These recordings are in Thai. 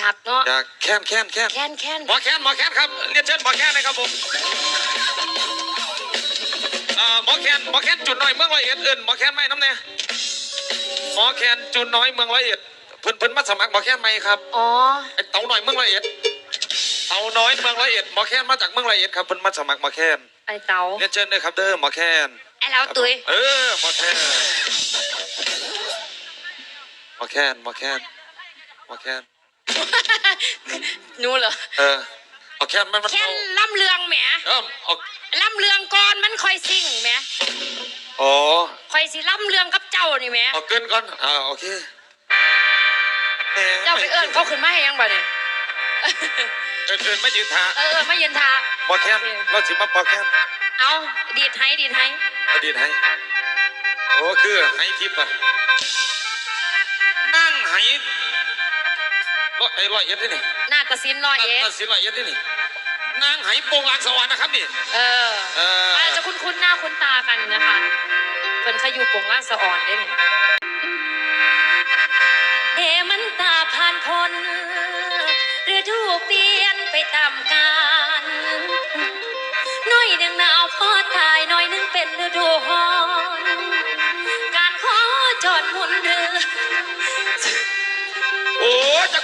อยากเนาะอยากแค้นแค้นแค้นแค้นแค้นหมอแค้นหมอแค้นครับเรียนเชิญหมอแค้นนะครับผมเอ่อหมอแค้นหมอแค้นจุดน้อยเมืองร้อยเอ็ดเอิ้นหมอแค้นไม่น้ำเนี่ยหมอแค้นจุดน้อยเมืองร้อยเอ็ดเพิ่นเพิ่นมาสมัครหมอแค้นไหมครับอ๋อไอ้เต่าน้อยเมืองร้อยเอ็ดเต่าน้อยเมืองร้อยเอ็ดหมอแค้นมาจากเมืองร้อยเอ็ดครับเพิ่นมาสมัครหมอแค้นไอ้เต๋าเรียนเชิญด้วยครับเด้อหมอแค้นไอ้เราตุยเออหมอแค้นหมอแค้นหมอแค้นหมอแค้น หนูเหรอเออเอาแค้นมันมันแค้เอานล่ำเลืองแหมเออเอาล่ำเลืองก่อนมันคอยซิ่งแหมอ๋อคอยสิล่ำเลืองกับเจ้านี่แหมเอาเกินก่อนอ่าโอเคแหมเจ้าไปเอิ้นเขาขึ้นมาให้ยังบ่เนี่ยเอิ้นเอิ้นไม่ยืนท่าเออเออไม่ยืนทาหมอแค้นเราสิมาปอแค้นเอาดีดให้ดีดให้อดีตให้โอ้คือให้ทิพย์อะนั่งให้ ร้อยไอ้ร้อยเอ็ดนี่นี่หน้ากระสินร้อยเอ็ดตัดสินร้อยเอ็ดนี่นี่นางไหโปงลางสวรรค์นะครับนี่ เออเอออาจจะคุ้นๆหน้าคุ้นตากันนะคะเพิ่นเคยอยู่ปงล่างสะอ่อนได้เนี่ยเดมันตาผ่านพ้นฤดูเปลี่ยนไปตามกา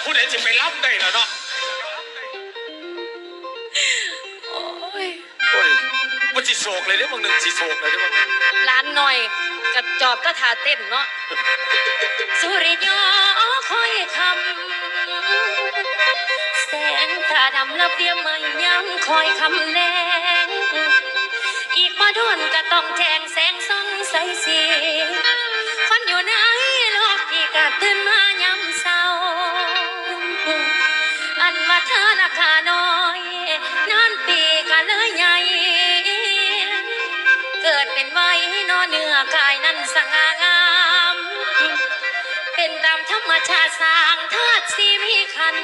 อ้จะคุณเห็นสิไปรับได้แล้วเนาะโอ้ยโอ้ยมันสิโศกเลยเด้อมึงหนึ่งสิโศกเลยเด้อมึงหนึ่งร้านหน่อยกระจอบก็ทาเต้นเนาะสุริยอคอยคำแสงตาดำละเปียมไม่ยังคอยคำแนงอีกมาโดนก็ต้องแจงแสงส่องใสสีคนัน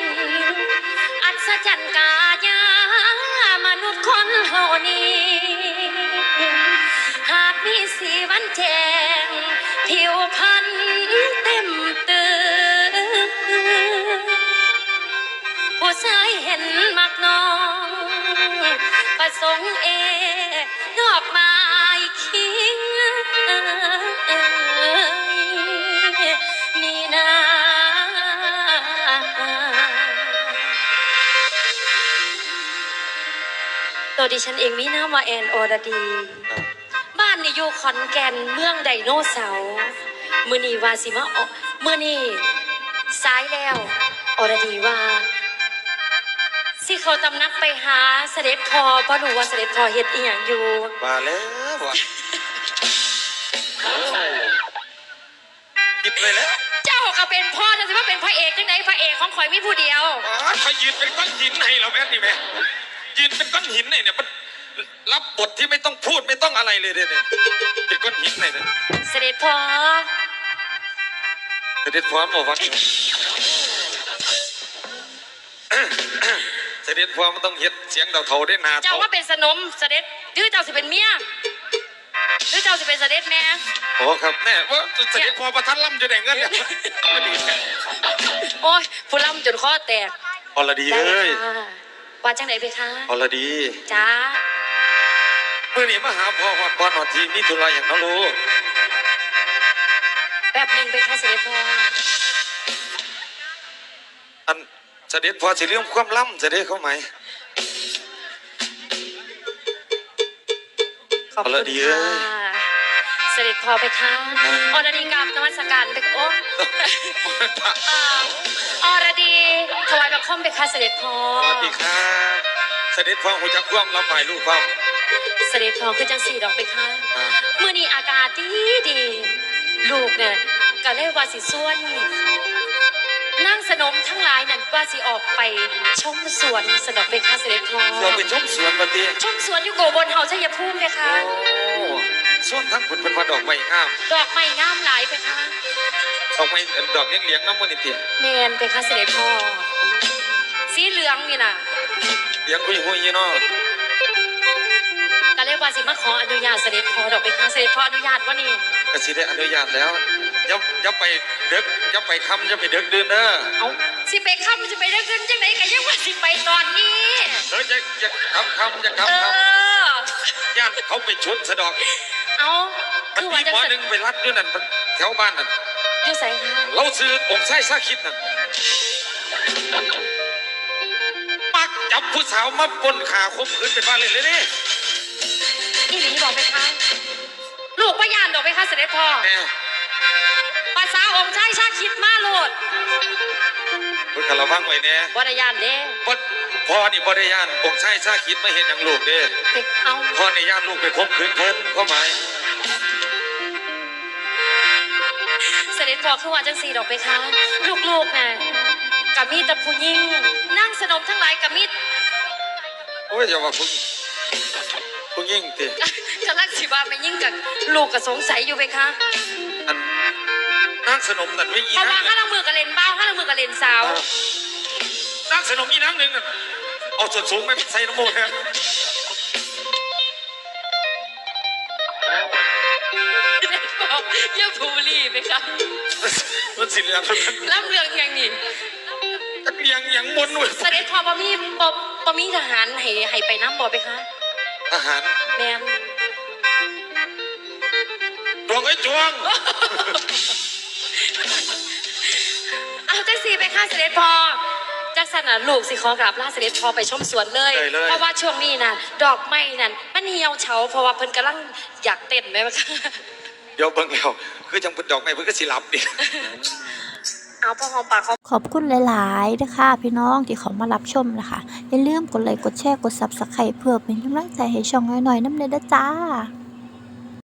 อัศจรรย์กายามนุษย์คนเฮานี้หากมีสีวันแจงผิวพรรณเต็มตื่นผู้ชายเห็นมักน้อง ประสงค์เอดอกม้คิ ตัวดิฉันเองมีนามว่าแอนอรดี บ้านนี่อยู่ขอนแก่นเมืองไดโนเสาร์มือนีวาสิมาออกมือนีซ้ายแล้วอรดีว่าสิเขาตำนักไปหาเสด็จพอเพราะรู้ว่าเสด็จพอเฮ็ดอีหยังอยู่มาแล้วว่ะคิดเลยแล้วเจ้าก็เป็นพ่อจะสิว่าเป็นพระเอกจังไดพระเอกของข่อยมีผู้เดียวอ๋อใครยืนเป็นก้อนหินให้เราแม่นี่แม่ ยืนเป็นก้อนหินเนี่ยเนี่ยมันรับบทที่ไม่ต้องพูดไม่ต้องอะไรเลยเนี่ยเนี่ยเป็นก้อนหินเลยเนี่ยเสด็จพ่อเสด็จพร้อมบอกว่าเสด็จพร้อมมันต้องเฮ็ดเสียงเท่าๆได้หนาเจ้าเท่าว่าเป็นสนมเสด็จหรือเจ้าสิเป็นเมียหรือเจ้าสิเป็นเสด็จแม่โอ้ครับแน่ว่าเสด็จพอประทันล่ำจะได้เงินเนี่ยไม่ดีแท้โอ้ยผู้ล่ำจนคอแตกอรดีได้เอ้ยค่ะ ว่าจังไดไปคะอรดีจ้าเมื่อนี้มาหาพ่อหอดบอลหอดทีมีธุระอย่างนั้นรู้แป๊บหนึงไปค่ะเสด็จพ่ออันเสด็จพอสิเรื่องความล่ำเสด็จเข้าไหมขอบเอาคุละณดีเอ้ค่ะย เสด็จพ่อไปค่ะอรดีกราบนมัสการไปโอ้อ่าอรดีถวายบังคมไปค่ะเสด็จพ่อสวัสดีครับเสด็จพ่อหูจักความรับหมายลูกความเสด็จพ่อคือจังสีดอกไปค่ะอ่าเมื่อนี้อากาศดีดีลูกเนี่ยก็เลยว่าสิส่วนนั่งสนมทั้งหลายนั่นว่าสิออกไปชมสวนสนอกไปค่ะเสด็จพ่อเราไปชมสวนมาตีชมสวนอยู่โกบนเฮาชัยภูมิเลยค่ะโอ้ สวนทั้งผลเป็นว่าดอกไม้งาม ดอกไม้งามหลายไปค่ะดอกไม้ดอกเลี้ยงๆน้ำมันนี่ตีแมนไปค่ะเสด็จพ่อสีเหลืองนี่น่ะเลี้ยงหุยหุยๆเนาะก็เลยว่าสิมาขออนุญาตเสด็จพ่อดอกไปค่ะเสด็จพ่ออนุญาตว่านี่ก็สิได้อนุญาตแล้วอย่าอย่าไปดึกจะไปคำจะไปดึกดื่นเด้อเอาสิไปค่ำสิไปได้เงินจังไหนก็ยังว่าสิไปตอนนี้เออจะจะคำคำจะเอคำคอำย่านเขาไปชุดสะดอก เอามันคือมีว่าจังหมอสันหนึ่งไปรัดด้วยนั่นแถวบ้านนั่นอยู่ใส่ค่ะเราซื้อองค์ไส้ซาคิดนั่นมักจับผู้สาวมาปล้นขาคมขืนเป็นบ้านเลยเลยนี่อีหลีบอกไปคะลูกพยานดอกไปคะเสด็จพ่อแม่ภาษาองค์ชายชาคิดมาโลดเพิ่นกะระวังไว้แน่บริยานเด้พ่อพ่อนี่บ่ได้ย่านองค์ไส้ซาคิดไม่เห็นอย่างลูกเด้เด็กเอาพ่อในย่านลูกไปคมขืนเพิ่นเข้าหมาย พ่อคือว่าจังสีดอกไปคะลูกๆน่ะกับมีแต่ผู้ยิ่งนั่งสนมทั้งหลายกับมีโอ้ยอย่าว่าผู้ผู้ยิ่งติกำลังสิว่าไม่ยิ่งกับลูกก็สงสัยอยู่ไปคะอันนางสนมนั่นไม่อีเพราะนางว่าข้าลังมือกับเลนเบ้าข้าลังมือกับเลนสาวนางสนมอีนางหนึ่งนั่นเอาส่วนสูงไปใส่น้ำมูกนะ เยี่ยมภูรีไปคะมันสิเลียงมันล่ำเรืองอย่างนี้จักเลียงอย่างมนต์เว้ยเสด็จพ่อบ่มีบ่บ่มีทหารให้ให้ไปน้ำบ่ไปคะทหารแม่นดวงไอ้จวงเอาจังสีไปค่ะเสด็จพ่อจักสันน่ะลูกสิขอกราบลาเสด็จพ่อไปชมสวนเลยได้เลย เพราะว่าช่วงนี้น่ะ ดอกไม้นั่นมันเหี่ยวเฉาเพราะว่าเพิ่นกำลังอยากเต้นไหมวะคะ เดี๋ยวเบิ่งแล้วคือจังเพิ่นดอกไม้เพิ่นก็สิหลับดิเอาพอหอมปากหอมขอบคุณหลายๆนะคะพี่น้องที่เขามารับชมนะคะอย่าลืมกดไลค์กดแชร์กด Subscribe เพื่อเป็นกำลังใจให้ช่องน้อยๆน้ำเนยเด้อจ้า